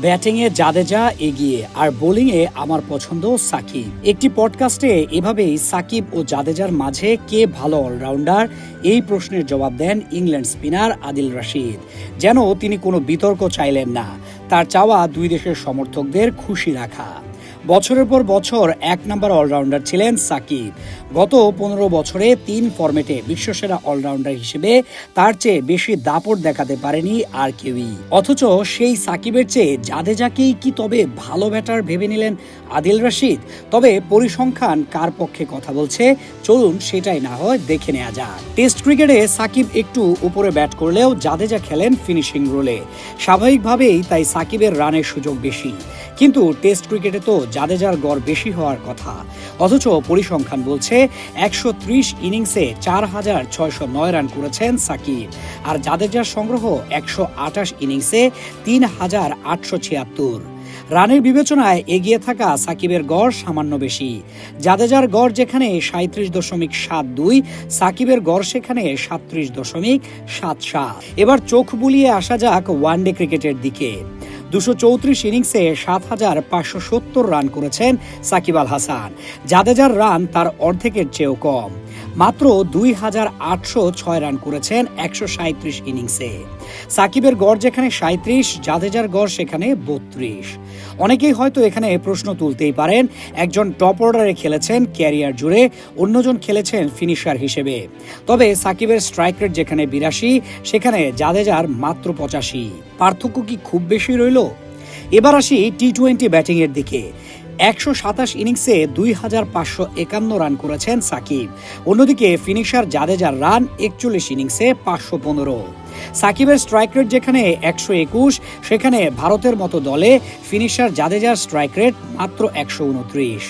ব্যাটিংয়ে জাদেজা এগিয়ে, আর বোলিংয়ে আমার পছন্দ সাকিব। একটি পডকাস্টে এভাবেই সাকিব ও জাদেজার মাঝে কে ভালো অলরাউন্ডার, এই প্রশ্নের জবাব দেন ইংল্যান্ড স্পিনার আদিল রাশিদ, যেন তিনি কোনো বিতর্ক চাইলেন না। তার চাওয়া দুই দেশের সমর্থকদের খুশি রাখা। বছরের পর বছর এক নম্বর অলরাউন্ডার ছিলেন সাকিব। গত পনেরো বছরে তিন ফরম্যাটে বিশ্বসেরা অলরাউন্ডার হিসেবে তার চেয়ে বেশি দাপট দেখাতে পারেনি আর কেউই। অথচ সেই সাকিবের চেয়ে জাদেজাকেই কি তবে ভালো ব্যাটার ভেবে নিলেন আদিল রশিদ? তবে পরিসংখ্যান কার পক্ষে কথা বলছে? চলুন সেটাই না হয় দেখে নেওয়া যাক। টেস্ট ক্রিকেটে সাকিব একটু উপরে ব্যাট করলেও জাদেজা খেলেন ফিনিশিং রোলে। স্বাভাবিকভাবেই তাই সাকিবের রানের সুযোগ বেশি। কিন্তু টেস্ট ক্রিকেটে তো জাদেজার গড় বেশি হওয়ার কথা। অথচ পরিসংখ্যান বলছে একশো ত্রিশ ইনিংসে চার হাজার ছয়শো নয় রান করেছেন সাকিব। আর জাদেজার সংগ্রহ একশো আঠাশ ইনিংসে তিন হাজার আটশো ছিয়াত্তর। রানের বিবেচনায় এগিয়ে থাকা সাকিবের গড় সামান্য বেশি। জাদেজার গড় যেখানে সাঁত্রিশ দশমিক সাত দুই, সাকিবের গড় সেখানে সাত্রিশ দশমিক সাত সাত। এবার চোখ বুলিয়ে আসা যাক ওয়ানডে ক্রিকেটের দিকে। দুশো চৌত্রিশ ইনিংসে সাত হাজার পাঁচশো সত্তর রান করেছেন সাকিব আল হাসান। জাদেজার রান তার অর্ধেকের চেয়েও কম। মাত্র দুই হাজার আটশো ছয় রান করেছেন একশো সাঁত্রিশ ইনিংসে। সাকিবের গড় যেখানে সাঁত্রিশ জাদেজার গড় সেখানে বত্রিশ। অনেকেই হয়তো এখানে প্রশ্ন তুলতেই পারেন, একজন টপ অর্ডারে খেলেছেন ক্যারিয়ার জুড়ে, অন্যজন খেলেছেন ফিনিশার হিসেবে। তবে সাকিবের স্ট্রাইক রেট যেখানে বিরাশি, সেখানে জাদেজার মাত্র পঁচাশি। পার্থক্য কি খুব বেশি রইল? এবার আসি টি টোয়েন্টি ব্যাটিংয়ের দিকে। একশো সাতাশ ইনিংসে দুই হাজার পাঁচশো একান্ন রান করেছেন সাকিব। অন্যদিকে ফিনিশার জাদেজার রান একচল্লিশ ইনিংসে পাঁচশো পনেরো। সাকিবের স্ট্রাইক রেট যেখানে একশো একুশ, সেখানে ভারতের মতো দলে ফিনিশার জাদেজার স্ট্রাইক রেট মাত্র একশো উনত্রিশ।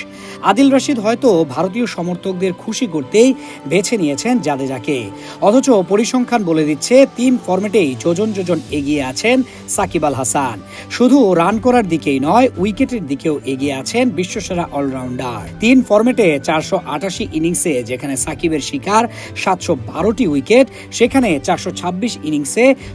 আদিল রশিদ হয়তো ভারতীয় সমর্থকদের খুশি করতেই বেছে নিয়েছেন জাদেজাকে। অথচ পরিসংখ্যান বলে দিচ্ছে তিন ফর্মেটেই যোজন যোজন এগিয়ে আছেন সাকিব আল হাসান। শুধু রান করার দিকেই নয় উইকেটের দিকেও এগিয়ে আছেন বিশ্বসেরা অলরাউন্ডার তিন ফর্মেটে চারশো আটাশি ইনিংসে যেখানে সাকিবের শিকার, সাতশো বারোটি উইকেট সেখানে চারশো ছাব্বিশ ইনিংসে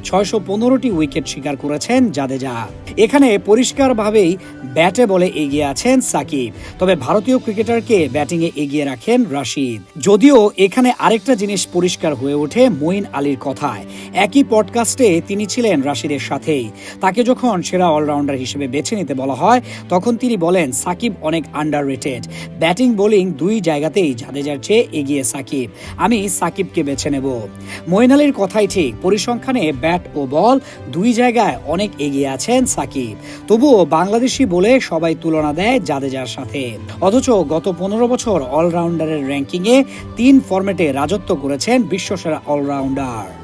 ছয়শো পনেরোটি উইকেট শিকার করেছেন জাদেজা। এখানে পরিষ্কারভাবেই ব্যাটে বলে এগিয়ে আছেন সাকিব। তবে ভারতীয় ক্রিকেটারকে ব্যাটিংয়ে এগিয়ে রাখেন রাশিদ। যদিও এখানে আরেকটা জিনিস পরিষ্কার হয়ে ওঠে মঈন আলীর কথায়। একই পডকাস্টে তিনি ছিলেন রাশিদের সাথেই। তাকে যখন সেরা অলরাউন্ডার হিসেবে বেছে নিতে বলা হয়, তখন তিনি বলেন, সাকিব অনেক আন্ডার রেটেড ব্যাটিং, বোলিং দুই জায়গাতেই জাদেজার চেয়ে এগিয়ে সাকিব। আমি সাকিবকে বেছে নেব। মঈন আলীর কথাই ঠিক পরিসংখ্যানে ব্যাট ও বল দুই জায়গায় অনেক এগিয়ে আছেন সাকিব। তবুও বাংলাদেশি বলে সবাই তুলনা দেয় জাদেজার সাথে। অথচ গত পনেরো বছর অলরাউন্ডারের র্যাঙ্কিংয়ে তিন ফর্মেটে রাজত্ব করেছেন বিশ্বসেরা অলরাউন্ডার।